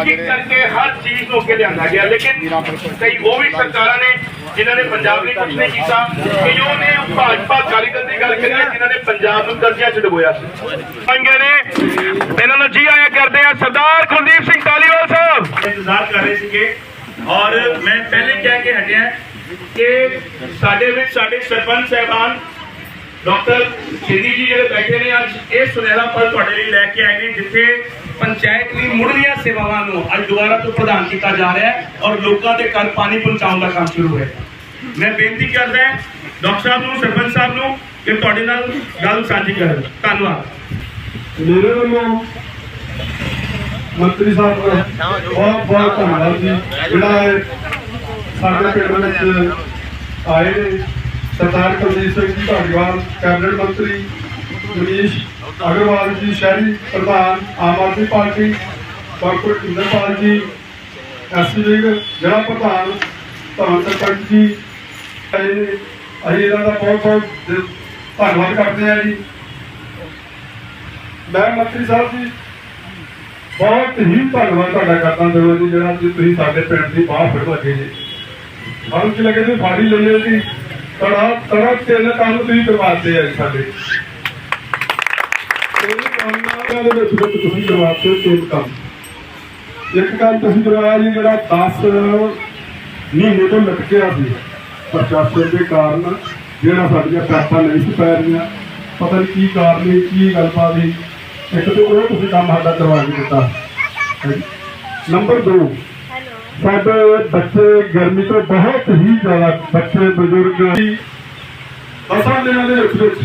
ਇੱਕ ਇੱਕ ਕਰਕੇ ਹਰ ਚੀਜ਼ ਨੂੰ ਅੱਗੇ ਲਿਆਂਦਾ ਗਿਆ। ਲੇਕਿਨ ਕਈ ਉਹ ਵੀ ਸਰਕਾਰਾਂ ਨੇ ਜਿਨ੍ਹਾਂ ਨੇ ਪੰਜਾਬ ਲਈ ਕੁਝ ਨਹੀਂ ਕੀਤਾ ਕਈਆਂ ਨੇ ਭਾਜਪਾ ਦਲ ਦੀ ਗੱਲ ਕਰੀ ਹੈ, ਜਿਨ੍ਹਾਂ ਨੇ ਪੰਜਾਬ ਨੂੰ ਕਰਜ਼ਿਆਂ 'ਚ ਡੁਬੋਇਆ ਸੀ। ਪੰਗੇ ਨੇ ਇਹਨਾਂ ਨੂੰ ਜੀ ਆਇਆ ਕਰਦੇ ਆ ਸਰਦਾਰ ਕੁਲਦੀਪ ਸਿੰਘ ਧਾਲੀਵਾਲ ਸਾਹਿਬ। ਇੰਤਜ਼ਾਰ ਕਰ ਰਹੇ ਸੀਗੇ। ਔਰ ਮੈਂ ਪਹਿਲੇ ਕਹਿ ਕੇ ਹਟਿਆ ਕਿ ਸਾਡੇ ਵਿੱਚ ਸਾਡੇ ਸਰਪੰਚ ਸਾਹਿਬਾਨ ਡਾਕਟਰ ਸ਼ੇਦੀ ਜੀ ਜਿਹੜੇ ਬੈਠੇ ਨੇ ਅੱਜ ਇਹ ਸੁਨਹਿਰਾ ਪਲ ਤੁਹਾਡੇ ਲਈ ਲੈ ਕੇ ਆਏ ਨੇ ਜਿੱਥੇ ਪੰਚਾਇਤ ਲਈ ਮੁੱਢਲੀਆਂ ਸੇਵਾਵਾਂ ਨੂੰ ਅੱਜ ਦੁਬਾਰਾ ਤੋਂ ਪ੍ਰਦਾਨ ਕੀਤਾ ਜਾ ਰਿਹਾ ਹੈ ਔਰ ਲੋਕਾਂ ਦੇ ਘਰ ਪਾਣੀ ਪਹੁੰਚਾਉਣ ਦਾ ਕੰਮ ਸ਼ੁਰੂ ਹੋਇਆ ਮੈਂ ਬੇਨਤੀ ਕਰਦਾ ਡਾਕਟਰ ਸਾਹਿਬ ਨੂੰ, ਸਰਪੰਚ ਸਾਹਿਬ ਨੂੰ, ਕਿ ਤੁਹਾਡੇ ਨਾਲ ਗੱਲ ਸਾਂਝੀ ਕਰਨ। ਧੰਨਵਾਦ। ਮੇਰੇ ਵੱਲੋਂ ਮੰਤਰੀ ਸਾਹਿਬ ਦਾ ਬਹੁਤ ਬਹੁਤ ਧੰਨਵਾਦ ਜੀ। ਜਿਹੜਾ ਸਾਡੇ ਪਿੰਡ ਵਿੱਚ ਆਏ ਨੇ, ਸਰਦਾਰ ਕੁਲਦੀਪ ਸਿੰਘ ਜੀ ਕੈਬਨਿਟ ਮੰਤਰੀ ਮਨੀਸ਼ ਅਗਰਵਾਲ ਜੀ, ਸ਼ਹਿਰੀ ਪ੍ਰਧਾਨ, Aam Aadmi party, doctor Inderpal ji SC league ਜਿਹੜਾ ਪ੍ਰਧਾਨ ਧੰਨ ਸਰਪੰਚ ਜੀ, ਅਸੀਂ ਇਹਨਾਂ ਦਾ ਬਹੁਤ ਬਹੁਤ ਧੰਨਵਾਦ ਕਰਦੇ ਹਾਂ ਜੀ। ਮੈਂ ਮੰਤਰੀ ਸਾਹਿਬ ਜੀ, ਬਹੁਤ ਹੀ ਧੰਨਵਾਦ ਤੁਹਾਡਾ ਕਰਦਾ ਦਿਲੋਂ ਜੀ, ਜਿਹੜਾ ਤੁਸੀਂ ਸਾਡੇ ਪਿੰਡ ਦੀ ਬਾਹਰ ਫਿਰ ਲੱਗੇ ਜੀ। ਸਾਨੂੰ ਕੀ ਲੱਗੇ ਤੁਸੀਂ ਫਾੜੀ ਲਈਏ ਜੀ। ਤੜਾ ਤੜਾ ਤਿੰਨ ਕੰਮ ਤੁਸੀਂ ਕਰਵਾਤੇ ਆ ਜੀ ਸਾਡੇ। ਕੰਮਾਂ ਦੇ ਵਿੱਚ ਵਿੱਚ ਤੁਸੀਂ ਕਰਵਾਤੇ ਤਿੰਨ ਕੰਮ। ਇੱਕ ਕੰਮ ਤੁਸੀਂ ਕਰਵਾਇਆ ਜੀ ਜਿਹੜਾ 10 ਮਹੀਨੇ ਤੋਂ ਲਟਕਿਆ ਸੀ। ਪ੍ਰਸ਼ਾਸਨ ਦੇ ਕਾਰਨ ਜਿਹੜਾ ਸਾਡੀਆਂ ਪੈਸਾ ਨਹੀਂ ਸੀ ਪੈ ਰਹੀਆਂ। ਪਤਾ ਨਹੀਂ ਕੀ ਕਾਰਨ ਸੀ ਕੀ ਗੱਲਬਾਤ ਸੀ। ਇੱਕ ਤੇ ਉਹ ਤੁਸੀਂ ਕੰਮ ਸਾਡਾ ਕਰਵਾ ਕੇ ਦਿੱਤਾ। ਨੰਬਰ 2 ਸਾਡੇ ਬੱਚੇ ਗਰਮੀ ਤੋਂ ਬਹੁਤ ਹੀ ਜ਼ਿਆਦਾ ਬੱਚੇ ਬਜ਼ੁਰਗ। ਦਸਾਂ ਦਿਨਾਂ ਦੇ ਵਿੱਚ।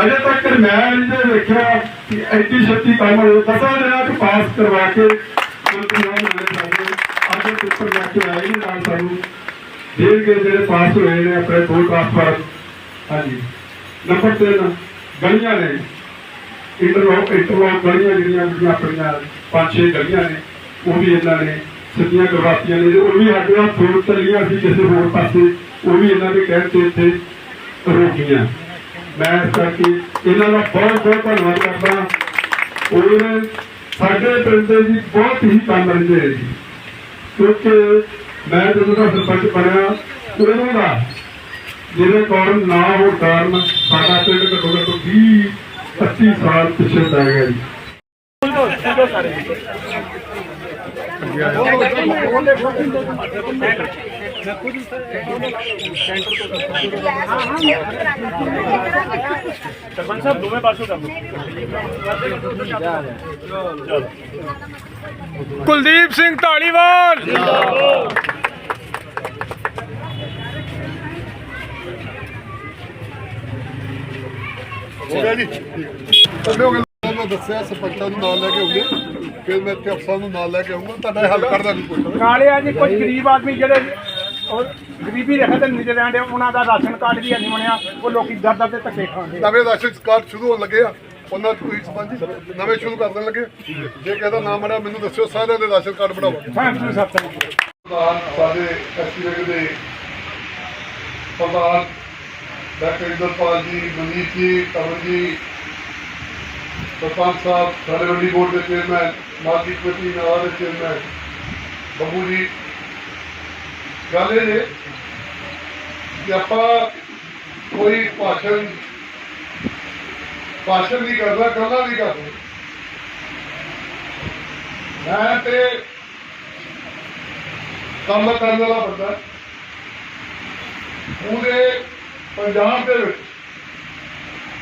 ਅਜੇ ਤੱਕ ਮੈਂ ਨਹੀਂ ਦੇਖਿਆ ਕਿ ਐਡੀ ਛੇਤੀ ਕੰਮ ਹੋਇਆ ਦਸਾਂ ਦਿਨਾਂ ਚ ਪਾਸ ਕਰਵਾ ਕੇ ਅੱਜ ਪੇਪਰ ਲੈ ਕੇ ਆਏ ਨੇ ਨਾਲ ਸਾਨੂੰ। ਦੇਖ ਕੇ ਜਿਹੜੇ ਪਾਸ ਹੋਏ ਨੇ ਆਪਣੇ ਦੋ ਟ੍ਰਾਂਸਫਰ ਹਾਂਜੀ। ਨੰਬਰ 3 ਗਲੀਆਂ ਨੇ। ਇੰਟਰਲੋਕ ਇੰਟਰਲੋਕ ਗਲੀਆਂ ਜਿਹੜੀਆਂ ਜਿਹੜੀਆਂ ਆਪਣੀਆਂ, ਪੰਜ ਛੇ ਗਲੀਆਂ ਨੇ, ਉਹ ਵੀ ਇਹਨਾਂ ਨੇ ਸਿੱਧੀਆਂ ਕਰਵਾਤੀਆਂ ਨੇ। ਉਹ ਵੀ ਸਾਡੇ ਨਾਲ ਫੋਨ ਚੱਲੀਆਂ ਸੀ ਕਿਸੇ ਹੋਰ ਪਾਸੇ। ਉਹ ਵੀ ਇਹਨਾਂ ਦੇ ਕਹਿਣ ਤੇ ਇੱਥੇ ਰੋਕੀਆਂ ਮੈਂ ਇਸ ਇਹਨਾਂ ਦਾ ਬਹੁਤ ਬਹੁਤ ਧੰਨਵਾਦ ਕਰਦਾ ਔਰ ਸਾਡੇ ਪਿੰਡ ਦੇ ਜੀ ਬਹੁਤ ਹੀ ਕੰਮ ਰਹਿੰਦੇ ਜੀ। ਕਿਉਂਕਿ ਮੈਂ ਜਦੋਂ ਦਾ ਸਰਪੰਚ ਬਣਿਆ ਉਹਨਾਂ ਦਾ ਜਿਹਦੇ ਕਾਰਨ ਨਾ ਹੋਣ ਕਾਰਨ ਸਾਡਾ ਪਿੰਡ ਘੱਟੋ ਘੱਟ 20 25 ਸਾਲ ਪਿੱਛੇ ਪੈ ਗਿਆ ਜੀ। ਸਰਪੰਚ ਸਾਹਿਬ ਦੋਵੇਂ ਪਾਸੋਂ ਕਰ ਕੁਲਦੀਪ ਸਿੰਘ ਢਾਲੀਵਾਲ। ਮੈਂ ਦੱਸਿਆ ਸਰਪੰਚਾਂ ਨੂੰ ਨਾਲ ਲੈ ਕੇ ਆਉਂਗੇ। ਫਿਰ ਮੈਂ ਇੱਥੇ ਅਫਸਰਾਂ ਨੂੰ ਨਾਲ ਲੈ ਕੇ ਆਉਂਗਾ। ਤੁਹਾਡਾ ਹੱਲ ਕਰਦਾ ਨਹੀਂ ਕੋਈ ਨਾਲੇ ਆ ਜੀ ਕੁਝ ਗਰੀਬ ਆਦਮੀ ਜਿਹੜੇ ਉਹ ਗਰੀਬੀ ਰੇਖਾ ਤੇ ਨੀਚੇ ਰਹਿੰਦੇ ਉਹਨਾਂ ਦਾ ਰਾਸ਼ਨ ਕਾਰਡ ਵੀ ਨਹੀਂ ਬਣਿਆ ਉਹ ਲੋਕੀ ਦਰ ਦਰ ਤੇ ਧੱਕੇ ਖਾਂਦੇ ਨਵੇਂ ਰਾਸ਼ਨ ਕਾਰਡ ਸ਼ੁਰੂ ਹੋਣ ਲੱਗੇ ਆ। ਉਹਨਾਂ ਚ ਕੋਈ ਸਰਪੰਚ ਨਵੇਂ ਸ਼ੁਰੂ ਕਰ ਦੇਣ ਲੱਗੇ। ਜੇ ਕਹਿੰਦਾ ਨਾ ਬਣਿਆ ਮੈਨੂੰ ਦੱਸਿਓ ਸਾਰਿਆਂ ਦੇ ਰਾਸ਼ਨ ਕਾਰਡ ਬਣਾਵਾਂਗੇ ਥੈਂਕ ਯੂ ਸਰ ਸਾਡੇ ਐਸਪੀਐਫ ਦੇ ਪ੍ਰਧਾਨ ਡਾਕਟਰ ਇੰਦਰਪਾਲ ਜੀ ਮਨੀਸ਼ ਜੀ ਕਮਲ ਜੀ ਸਰਪੰਚ ਸਾਹਿਬ ਸਾਡੇ ਮੰਡੀ ਬੋਰਡ ਦੇ ਚੇਅਰਮੈਨ ਮਾਰਕੀਟ ਕਮੇਟੀ ਨਾਲ ਦੇ ਚੇਅਰਮੈਨ ਬੱਬੂ ਜੀ ਗੱਲ ਇਹ ਹੈ ਕਿ ਆਪਾਂ ਕੋਈ ਭਾਸ਼ਣ ਭਾਸ਼ਣ ਨਹੀਂ ਕਰਦਾ, ਗੱਲਾਂ ਨਹੀਂ ਕਰਦਾ। ਮੈਂ ਤੇ ਕੰਮ ਕਰਨ ਵਾਲਾ ਬੰਦਾ। ਪੂਰੇ ਪੰਜਾਬ ਦੇ ਵਿੱਚ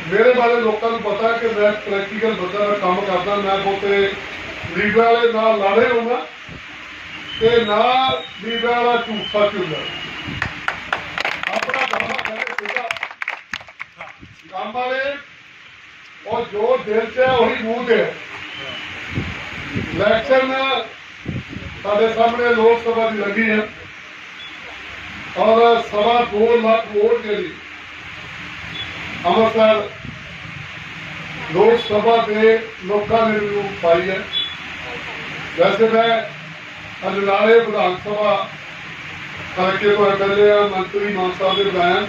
ਮੇਰੇ ਬਾਰੇ ਲੋਕਾਂ ਨੂੰ ਪਤਾ ਕਿ ਮੈਂ ਪ੍ਰੈਕਟੀਕਲ ਬੰਦਾ ਕੰਮ ਕਰਦਾ, ਮੈਂ ਬਹੁਤੇ ਲੀਡਰਾਂ ਵਾਲੇ ਨਾਲ ਲਾੜੇ ਹੁੰਦਾ। ਤੇ ਨਾ ਲੀਡਰਾਂ ਵਾਲਾ ਝੂਠ ਸੱਚ ਆਪਣਾ ਕੰਮ ਕਹਿੰਦੇ ਸਿੱਧਾ ਕੰਮ ਵਾਲੇ, ਉਹ ਜੋ ਦਿਲ 'ਚ ਹੈ ਉਹੀ ਮੂੰਹ ਤੇ ਹੈ। ਇਲੈਕਸ਼ਨ ਸਾਡੇ ਸਾਹਮਣੇ ਲੋਕ ਸਭਾ ਦੀ ਲੱਗੀ ਹੈ। ਔਰ ਸਵਾ ਦੋ ਲੱਖ ਵੋਟ ਦੇ ਲਈ ਅੰਮ੍ਰਿਤਸਰ ਲੋਕ ਸਭਾ ਦੇ ਲੋਕਾਂ ਨੇ ਮੈਨੂੰ ਪਾਈ ਹੈ। ਵੈਸੇ ਮੈਂ ਅਜਨਾਲੇ ਵਿਧਾਨ ਸਭਾ ਕਰਕੇ ਤੋਂ ਐਮਐਲਏ ਆ ਮੰਤਰੀ ਮਾਨ ਸਾਹਿਬ ਦੇ ਬੁਲਾਇਆ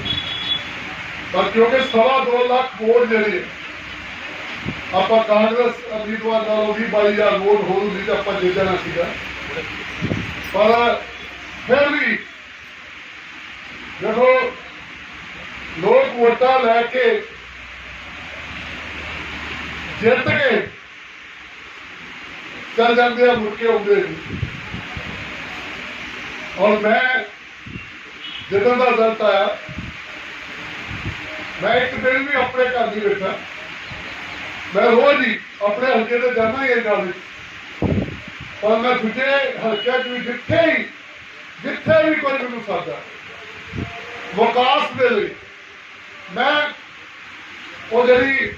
ਪਰ ਕਿਉਂਕਿ ਸਵਾ ਦੋ ਲੱਖ ਵੋਟ ਜਿਹੜੀ ਆਪਾਂ ਕਾਂਗਰਸ ਉਮੀਦਵਾਰ ਨਾਲ ਉਹਦੀ 22000 ਵੋਟ ਹੋਰ ਹੁੰਦੀ ਆਪਾਂ ਜਿੱਤਣਾ ਸੀਗਾ। ਪਰ ਫਿਰ ਵੀ ਜਦੋਂ ਲੋਕ ਵੋਟਾਂ ਲੈ ਕੇ ਜਿੱਤ ਕੇ ਚੱਲ ਜਾਂਦੇ ਆ, ਮੁੜ ਕੇ ਆਉਂਦੇ ਨਹੀਂ। ਔਰ ਮੈਂ ਜਦੋਂ ਦਾ ਰਿਜ਼ਲਟ ਆਇਆ, ਮੈਂ ਇੱਕ ਦਿਨ ਵੀ ਆਪਣੇ ਘਰ ਨਹੀਂ ਬੈਠਾ। ਮੈਂ ਰੋਜ਼ ਹੀ ਆਪਣੇ ਹਲਕੇ ਤੇ ਜਾਣਾ ਹੀ ਇਹ ਗੱਲ ਵਿੱਚ। ਪਰ ਮੈਂ ਦੂਜੇ ਹਲਕਿਆਂ 'ਚ ਵੀ ਜਿੱਥੇ ਹੀ, ਜਿੱਥੇ ਵੀ ਕੋਈ ਮੈਨੂੰ ਸਾਦਾ ਵਿਕਾਸ ਦੇ ਲਈ ਮੈਂ ਉਹ ਜਿਹੜੀ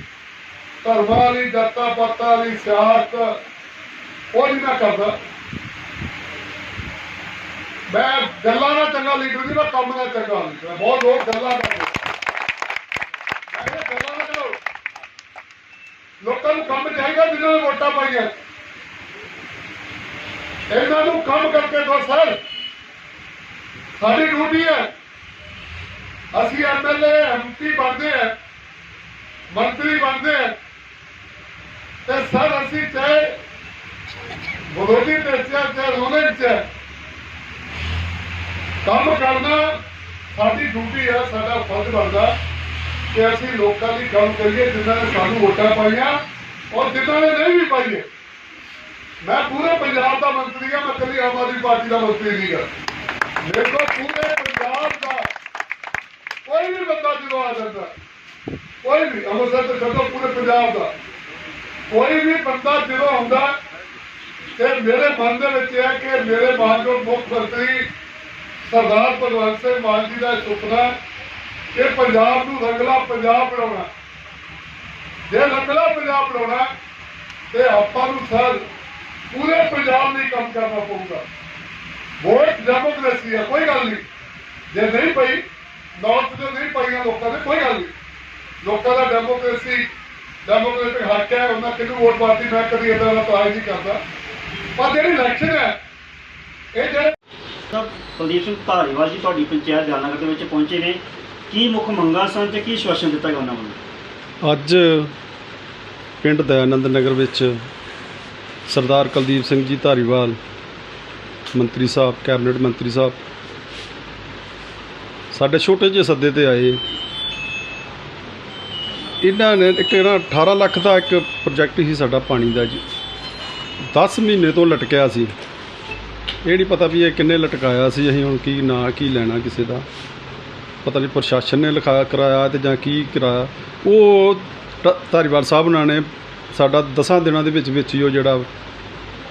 ਧਰਮਾਂ ਵਾਲੀ ਜਾਤਾਂ ਪਾਤਾਂ ਵਾਲੀ, ਸਿਆਸਤ, ਉਹ ਨਹੀਂ ਮੈਂ ਕਰਦਾ। ਮੈਂ ਗੱਲਾਂ ਨਾਲ ਚੰਗਾ ਲੀਡਰ ਨਹੀਂ, ਮੈਂ ਕੰਮ ਨਾਲ ਚੰਗਾ ਲੀਡਰ ਬਹੁਤ ਲੋਕ ਗੱਲਾਂ ਕਰਦੇ ਮੈਂ ਕਿਹਾ ਗੱਲਾਂ ਨਾ ਕਰੋ। ਲੋਕਾਂ ਨੂੰ ਕੰਮ ਚਾਹੀਦਾ ਜਿਨ੍ਹਾਂ ਨੇ ਵੋਟਾਂ ਪਾਈਆਂ। ਇਹਨਾਂ ਨੂੰ ਕੰਮ ਕਰਕੇ ਦੋ ਸਰ। ਸਾਡੀ ਡਿਊਟੀ ਹੈ। ਅਸੀਂ ਐਮਐਲਏ ਐਮਪੀ ਬਣਦੇ ਆ ਮੰਤਰੀ ਬਣਦੇ ਆ ਤੇ ਸਰ, ਅਸੀਂ ਚਾਹੇ ਵਿਰੋਧੀ ਤੇ ਚਾਹੇ ਰੋਣੇ ਚ ਕੰਮ ਕਰਨਾ ਸਾਡੀ ਡਿਊਟੀ ਹੈ ਸਾਡਾ ਫਰਜ਼ ਬਣਦਾ ਕਿ ਅਸੀਂ ਲੋਕਾਂ ਦੀ ਕੰਮ ਕਰੀਏ, ਜਿਨ੍ਹਾਂ ਨੇ ਸਾਨੂੰ ਵੋਟਾਂ ਪਾਈਆਂ ਔਰ ਜਿਨ੍ਹਾਂ ਨੇ ਨਹੀਂ ਵੀ ਪਾਈਆਂ। ਮੈਂ ਪੂਰੇ ਪੰਜਾਬ ਦਾ ਮੰਤਰੀ ਹਾਂ ਮੈਂ ਕੱਲੀ ਆਮ ਆਦਮੀ ਪਾਰਟੀ ਦਾ ਮੰਤਰੀ ਨਹੀਂ ਹਾਂ ਮੇਰੇ ਕੋਲ ਪੂਰੇ ਪੰਜਾਬ ਦਾ ਕੋਈ ਵੀ ਬੰਦਾ ਜਦੋਂ ਆ ਜਾਂਦਾ, ਕੋਈ ਵੀ, ਅੰਮ੍ਰਿਤਸਰ ਤੋਂ ਛੱਡੋ ਪੂਰੇ ਪੰਜਾਬ ਦਾ, ਕੋਈ ਵੀ ਬੰਦਾ ਜਦੋਂ ਆਉਂਦਾ, ਤੇ ਮੇਰੇ ਮਨ ਦੇ ਵਿੱਚ ਹੈ ਕਿ ਮੇਰੇ ਮਾਨਯੋਗ ਮੁੱਖ ਮੰਤਰੀ ਸਰਦਾਰ ਭਗਵੰਤ ਸਿੰਘ ਮਾਨ ਜੀ ਦਾ ਸੁਪਨਾ ਕਿ ਪੰਜਾਬ ਨੂੰ ਰੰਗਲਾ ਪੰਜਾਬ ਬਣਾਉਣਾ। ਜੇ ਰੰਗਲਾ ਪੰਜਾਬ ਬਣਾਉਣਾ, ਤੇ ਆਪਾਂ ਨੂੰ ਸਰ ਪੂਰੇ ਪੰਜਾਬ ਲਈ ਕੰਮ ਕਰਨਾ ਪਊਗਾ। ਵੋਟ ਡੈਮੋਕ੍ਰੇਸੀ ਹੈ ਕੋਈ ਗੱਲ ਨਹੀਂ। ਜੇ ਨਹੀਂ ਪਈ ਨੌਰਥ ਤੋਂ ਨਹੀਂ ਪਈਆਂ ਲੋਕਾਂ ਨੇ ਕੋਈ ਗੱਲ ਨਹੀਂ। ਲੋਕਾਂ ਦਾ ਡੈਮੋਕ੍ਰੇਸੀ ਡੈਮੋਕ੍ਰੇਟਿਕ ਹੱਕ ਹੈ, ਉਹਨਾਂ ਕਿਹਨੂੰ ਵੋਟ ਪਾਤੀ, ਮੈਂ ਕਦੀ ਇਦਾਂ ਦਾ ਤਰਾਜ ਨਹੀਂ ਕਰਦਾ। ਪਰ ਜਿਹੜੀ ਇਲੈਕਸ਼ਨ ਹੈ, ਇਹ ਜਿਹੜੇ ਸਰ ਕੁਲਦੀਪ ਸਿੰਘ ਧਾਰੀਵਾਲ ਜੀ, ਤੁਹਾਡੀ ਪੰਚਾਇਤ ਦਿਆਲਨਗਰ ਦੇ ਵਿੱਚ ਪਹੁੰਚੇ ਨੇ। ਕੀ ਮੁੱਖ ਮੰਗਾਂ ਸਨ ਤੇ ਕੀ ਸ਼ਵਾਸਨ ਦਿੱਤਾ ਗਿਆ ਉਹਨਾਂ ਵੱਲੋਂ? ਅੱਜ ਪਿੰਡ ਦਇਆਨੰਦ ਨਗਰ ਵਿੱਚ ਸਰਦਾਰ ਕੁਲਦੀਪ ਸਿੰਘ ਜੀ ਧਾਰੀਵਾਲ ਮੰਤਰੀ ਸਾਹਿਬ, ਕੈਬਨਿਟ ਮੰਤਰੀ ਸਾਹਿਬ, ਸਾਡੇ ਛੋਟੇ ਜਿਹੇ ਸੱਦੇ ਤੇ ਆਏ। ਇਹਨਾਂ ਨੇ ਇੱਕ ਨਾ 18 ਲੱਖ ਦਾ ਇੱਕ ਪ੍ਰੋਜੈਕਟ ਸੀ ਸਾਡਾ ਪਾਣੀ ਦਾ ਜੀ। 10 ਮਹੀਨੇ ਤੋਂ ਲਟਕਿਆ ਸੀ। ਇਹ ਨਹੀਂ ਪਤਾ ਵੀ ਇਹ ਕਿੰਨੇ ਲਟਕਾਇਆ ਸੀ, ਅਸੀਂ ਹੁਣ ਕੀ ਨਾਂ, ਕੀ ਲੈਣਾ ਕਿਸੇ ਦਾ। ਪਤਾ ਨਹੀਂ ਪ੍ਰਸ਼ਾਸਨ ਨੇ ਲਿਖਾਇਆ ਕਰਾਇਆ ਤੇ ਜਾਂ ਕੀ ਕਰਾਇਆ। ਉਹ ਧ- ਧਾਰੀਵਾਲ ਸਾਹਿਬ ਉਹਨਾਂ ਨੇ ਸਾਡਾ ਦਸਾਂ ਦਿਨਾਂ ਦੇ ਵਿੱਚ ਵਿੱਚ ਹੀ ਉਹ ਜਿਹੜਾ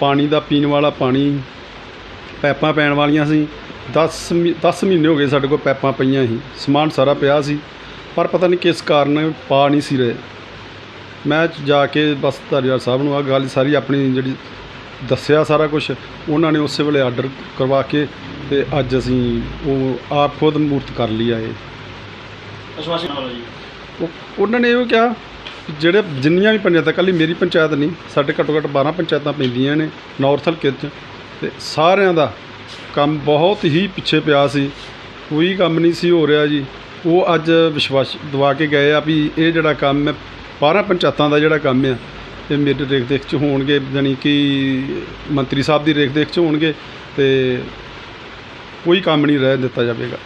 ਪਾਣੀ ਦਾ ਪੀਣ ਵਾਲਾ ਪਾਣੀ, ਪੈਪਾਂ ਪੈਣ ਵਾਲੀਆਂ ਸੀ। 10 10 ਮਹੀਨੇ ਹੋ ਗਏ ਸਾਡੇ ਕੋਲ ਪੈਪਾਂ ਪਈਆਂ ਸੀ। ਸਮਾਨ ਸਾਰਾ ਪਿਆ ਸੀ, ਪਰ ਪਤਾ ਨਹੀਂ ਕਿਸ ਕਾਰਨ ਪਾ ਨਹੀਂ ਸੀ ਰਹੇ। ਮੈਂ ਜਾ ਕੇ ਬਸ ਧਾਰੀਵਾਲ ਸਾਹਿਬ ਨੂੰ ਆ ਗੱਲ ਸਾਰੀ ਆਪਣੀ ਜਿਹੜੀ ਦੱਸਿਆ ਸਾਰਾ ਕੁਝ ਉਹਨਾਂ ਨੇ ਉਸੇ ਵੇਲੇ ਆਰਡਰ ਕਰਵਾ ਕੇ ਤੇ ਅੱਜ ਅਸੀਂ ਉਹ ਆਪ ਖੁਦ ਮੂਰਤ ਕਰ ਲਈ ਆ ਇਹ। ਅਸ਼ਵਾਸਨ ਵਾਲਾ ਜੀ। ਉਹ ਉਹਨਾਂ ਨੇ ਇਹ ਕਿਹਾ ਕਿ ਜਿਹੜੇ ਜਿੰਨੀਆਂ ਵੀ ਪੰਚਾਇਤਾਂ ਕੱਲੀ ਮੇਰੀ ਪੰਚਾਇਤ ਨਹੀਂ ਸਾਡੇ ਘੱਟੋ ਘੱਟ 12 ਪੰਚਾਇਤਾਂ ਪੈਂਦੀਆਂ ਨੇ ਨਾਰਥ ਹਲਕੇ 'ਚ ਤੇ ਸਾਰਿਆਂ ਦਾ ਕੰਮ ਬਹੁਤ ਹੀ ਪਿੱਛੇ ਪਿਆ ਸੀ। ਕੋਈ ਕੰਮ ਨਹੀਂ ਸੀ ਹੋ ਰਿਹਾ ਜੀ। ਉਹ ਅੱਜ ਵਿਸ਼ਵਾਸ ਦਵਾ ਕੇ ਗਏ ਆ ਵੀ ਇਹ ਜਿਹੜਾ ਕੰਮ ਹੈ 12 ਪੰਚਾਇਤਾਂ ਦਾ ਜਿਹੜਾ ਕੰਮ ਆ ਇਹ ਮੇਰੇ ਰੇਖ ਦੇਖ 'ਚ ਹੋਣਗੇ, ਜਾਣੀ ਕਿ ਮੰਤਰੀ ਸਾਹਿਬ ਦੀ ਰੇਖ ਦੇਖ 'ਚ ਹੋਣਗੇ ਤੇ ਕੋਈ ਕੰਮ ਨਹੀਂ ਰਹਿ ਦਿੱਤਾ ਜਾਵੇਗਾ।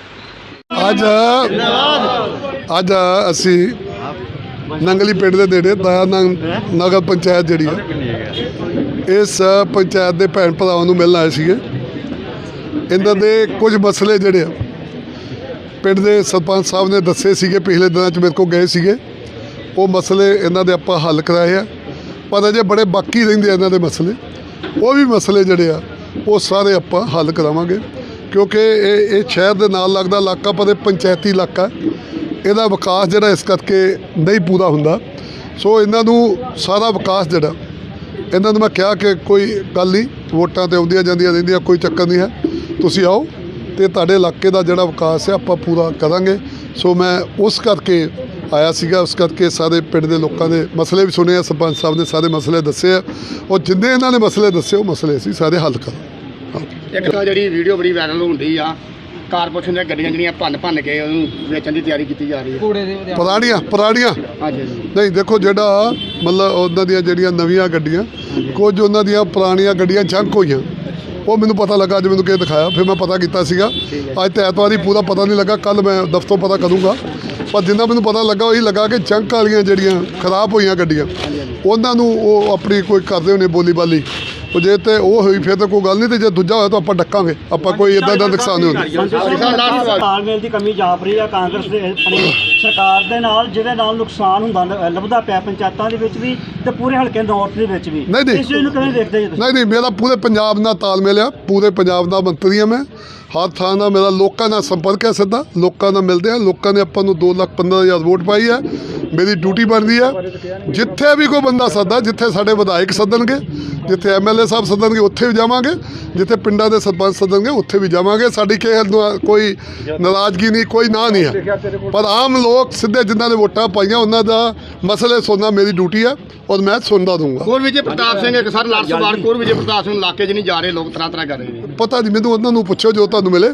ਅੱਜ ਅੱਜ ਅਸੀਂ ਨੰਗਲੀ ਪਿੰਡ ਦੇ ਨੇੜੇ ਦਇਆ ਨੰਗ- ਨਗਰ ਪੰਚਾਇਤ ਜਿਹੜੀ ਹੈ ਇਸ ਪੰਚਾਇਤ ਦੇ ਭੈਣ ਭਰਾਵਾਂ ਨੂੰ ਮਿਲਣ ਆਏ ਸੀਗੇ। ਇਹਨਾਂ ਦੇ ਕੁਝ ਮਸਲੇ ਜਿਹੜੇ ਆ, ਪਿੰਡ ਦੇ ਸਰਪੰਚ ਸਾਹਿਬ ਨੇ ਦੱਸੇ ਸੀਗੇ, ਪਿਛਲੇ ਦਿਨਾਂ 'ਚ ਮੇਰੇ ਕੋਲ ਗਏ ਸੀਗੇ। ਉਹ ਮਸਲੇ ਇਹਨਾਂ ਦੇ ਆਪਾਂ ਹੱਲ ਕਰਾਏ ਆ। ਪਰ ਅਜੇ ਬੜੇ ਬਾਕੀ ਰਹਿੰਦੇ ਆ ਇਹਨਾਂ ਦੇ ਮਸਲੇ, ਉਹ ਵੀ ਮਸਲੇ ਜਿਹੜੇ ਆ, ਉਹ ਸਾਰੇ ਆਪਾਂ ਹੱਲ ਕਰਾਵਾਂਗੇ। ਕਿਉਂਕਿ ਇਹ ਇਹ ਸ਼ਹਿਰ ਦੇ ਨਾਲ ਲੱਗਦਾ ਇਲਾਕਾ, ਪਰ ਇਹ ਪੰਚਾਇਤੀ ਇਲਾਕਾ ਇਹਦਾ ਵਿਕਾਸ ਜਿਹੜਾ ਇਸ ਕਰਕੇ ਨਹੀਂ ਪੂਰਾ ਹੁੰਦਾ। ਸੋ ਇਹਨਾਂ ਨੂੰ ਸਾਰਾ ਵਿਕਾਸ ਜਿਹੜਾ, ਇਹਨਾਂ ਨੂੰ ਮੈਂ ਕਿਹਾ ਕਿ ਕੋਈ ਗੱਲ ਨਹੀਂ, ਵੋਟਾਂ ਤੇ ਆਉਂਦੀਆਂ ਜਾਂਦੀਆਂ ਰਹਿੰਦੀਆਂ, ਕੋਈ ਚੱਕਰ ਨਹੀਂ ਹੈ। ਤੁਸੀਂ ਆਓ ਤੇ ਤੁਹਾਡੇ ਇਲਾਕੇ ਦਾ ਜਿਹੜਾ ਵਿਕਾਸ ਹੈ, ਆਪਾਂ ਪੂਰਾ ਕਰਾਂਗੇ। ਸੋ ਮੈਂ ਉਸ ਕਰਕੇ ਆਇਆ ਸੀਗਾ ਉਸ ਕਰਕੇ ਸਾਰੇ ਪਿੰਡ ਦੇ ਲੋਕਾਂ ਦੇ ਮਸਲੇ ਵੀ ਸੁਣੇ ਆ ਸਰਪੰਚ ਸਾਹਿਬ ਨੇ ਸਾਰੇ ਮਸਲੇ ਦੱਸੇ ਆ। ਉਹ ਜਿੰਨੇ ਇਹਨਾਂ ਨੇ ਮਸਲੇ ਦੱਸੇ ਉਹ ਮਸਲੇ ਅਸੀਂ ਸਾਰੇ ਹੱਲ ਕਰਾਂਗੇ। ਇੱਕ ਤਾਂ ਜਿਹੜੀ ਵੀਡੀਓ ਬੜੀ ਵਾਇਰਲ ਹੁੰਦੀ ਆ ਕਾਰਪੋਰੇਸ਼ਨ ਦੀਆਂ ਗੱਡੀਆਂ ਜਿਹੜੀਆਂ ਭੰਨ ਭੰਨ ਕੇ ਉਹਨੂੰ ਵੇਚਣ ਦੀ ਤਿਆਰੀ ਕੀਤੀ ਜਾ ਰਹੀ ਹੈ ਪੁਰਾਣੀਆਂ ਪੁਰਾਣੀਆਂ। ਹਾਂਜੀ ਹਾਂਜੀ। ਨਹੀਂ ਦੇਖੋ ਜਿਹੜਾ ਮਤਲਬ ਉਹਨਾਂ ਦੀਆਂ ਜਿਹੜੀਆਂ ਨਵੀਆਂ ਗੱਡੀਆਂ ਕੁਝ ਉਹਨਾਂ ਦੀਆਂ ਪੁਰਾਣੀਆਂ ਗੱਡੀਆਂ ਜੰਕ ਹੋਈਆਂ। ਉਹ ਮੈਨੂੰ ਪਤਾ ਲੱਗਾ ਅੱਜ ਮੈਨੂੰ ਕਿਸੇ ਦਿਖਾਇਆ ਫਿਰ ਮੈਂ ਪਤਾ ਕੀਤਾ ਸੀਗਾ। ਅੱਜ ਤੇ ਐਤਵਾਰ ਹੀ ਪੂਰਾ ਪਤਾ ਨਹੀਂ ਲੱਗਾ ਕੱਲ ਮੈਂ ਦਫ਼ਤਰ ਪਤਾ ਕਰੂੰਗਾ। ਪਰ ਜਿੰਨਾ ਮੈਨੂੰ ਪਤਾ ਲੱਗਾ ਉਹੀ ਲੱਗਾ ਕਿ ਚੰਕ ਵਾਲੀਆਂ ਜਿਹੜੀਆਂ ਖਰਾਬ ਹੋਈਆਂ ਗੱਡੀਆਂ ਉਹਨਾਂ ਨੂੰ ਉਹ ਆਪਣੀ ਕੋਈ ਕਰਦੇ ਹੋਣੇ ਬੋਲੀ ਬਾਲੀ ਉਹ ਜੇ ਤੇ ਉਹ ਹੋਈ ਫਿਰ ਤਾਂ ਕੋਈ ਗੱਲ ਨਹੀਂ ਤੇ ਜੇ ਦੂਜਾ ਹੋਇਆ ਤਾਂ ਆਪਾਂ ਡੱਕਾਂਗੇ। ਆਪਾਂ ਕੋਈ ਇਦਾਂ ਦਾ ਨੁਕਸਾਨ ਨਹੀਂ ਹੁੰਦਾ। ਤਾਲਮੇਲ ਦੀ ਕਮੀ ਜਾਪ ਰਹੀ ਆ ਕਾਂਗਰਸ ਦੇ ਆਪਣੀ ਸਰਕਾਰ ਦੇ ਨਾਲ ਜਿਹਦੇ ਨਾਲ ਨੁਕਸਾਨ ਹੁੰਦਾ ਲੱਭਦਾ ਪਿਆ ਪੰਚਾਇਤਾਂ ਦੇ ਵਿੱਚ ਵੀ ਤੇ ਪੂਰੇ ਹਲਕੇ ਨੌਰਥ ਦੇ ਵਿੱਚ ਵੀ। ਨਹੀਂ, ਨਹੀਂ। ਇਸ ਚੀਜ਼ ਨੂੰ ਕਿਵੇਂ ਦੇਖਦੇ ਜੀ ਨਹੀਂ ਨਹੀਂ ਮੇਰਾ ਪੂਰੇ ਪੰਜਾਬ ਨਾਲ ਤਾਲਮੇਲ ਆ ਪੂਰੇ ਪੰਜਾਬ ਦਾ ਮੰਤਰੀ ਆ ਮੈਂ। ਹਰ ਥਾਂ ਦਾ ਮੇਰਾ ਲੋਕਾਂ ਨਾਲ ਸੰਪਰਕ ਹੈ ਸਿੱਧਾ। ਲੋਕਾਂ ਨਾਲ ਮਿਲਦੇ ਆ ਲੋਕਾਂ ਨੇ ਆਪਾਂ ਨੂੰ 2 ਲੱਖ 15 ਹਜ਼ਾਰ ਵੋਟ ਪਾਈ ਹੈ। ਮੇਰੀ ਡਿਊਟੀ ਬਣਦੀ ਆ ਜਿੱਥੇ ਵੀ ਕੋਈ ਬੰਦਾ ਸੱਦਾ ਜਿੱਥੇ ਸਾਡੇ ਵਿਧਾਇਕ ਸੱਦਣਗੇ ਜਿੱਥੇ ਐਮਐਲਏ ਸਾਹਿਬ ਸੱਦਣਗੇ ਉੱਥੇ ਵੀ ਜਾਵਾਂਗੇ। ਜਿੱਥੇ ਪਿੰਡਾਂ ਦੇ ਸਰਪੰਚ ਸੱਦਣਗੇ ਉੱਥੇ ਵੀ ਜਾਵਾਂਗੇ। ਸਾਡੀ ਕਿਸੇ ਕੋਈ ਨਾਰਾਜ਼ਗੀ ਨਹੀਂ ਕੋਈ ਨਾ ਨਹੀਂ ਹੈ। ਪਰ ਆਮ ਲੋਕ ਸਿੱਧੇ ਜਿਨ੍ਹਾਂ ਨੇ ਵੋਟਾਂ ਪਾਈਆਂ ਉਹਨਾਂ ਦਾ ਮਸਲੇ ਸੁਣਨਾ ਮੇਰੀ ਡਿਊਟੀ ਹੈ ਔਰ ਮੈਂ ਸੁਣਦਾ ਦੂੰਗਾ ਕੋਰ ਵਿਜੇ ਪ੍ਰਤਾਪ ਸਿੰਘ ਇੱਕ ਸਰ ਲਾਸਟ ਵਾਰ ਕੋਰ ਵਿਜੇ ਪ੍ਰਤਾਪ ਸਿੰਘ ਇਲਾਕੇ 'ਚ ਨਹੀਂ ਜਾ ਰਹੇ ਲੋਕ ਤਰ੍ਹਾਂ ਤਰ੍ਹਾਂ ਕਰ ਰਹੇ ਨੇ। ਪਤਾ ਨਹੀਂ ਮੈਨੂੰ ਉਹਨਾਂ ਨੂੰ ਪੁੱਛੋ ਜੋ ਤੁਹਾਨੂੰ ಆದ್ಮೇಲೆ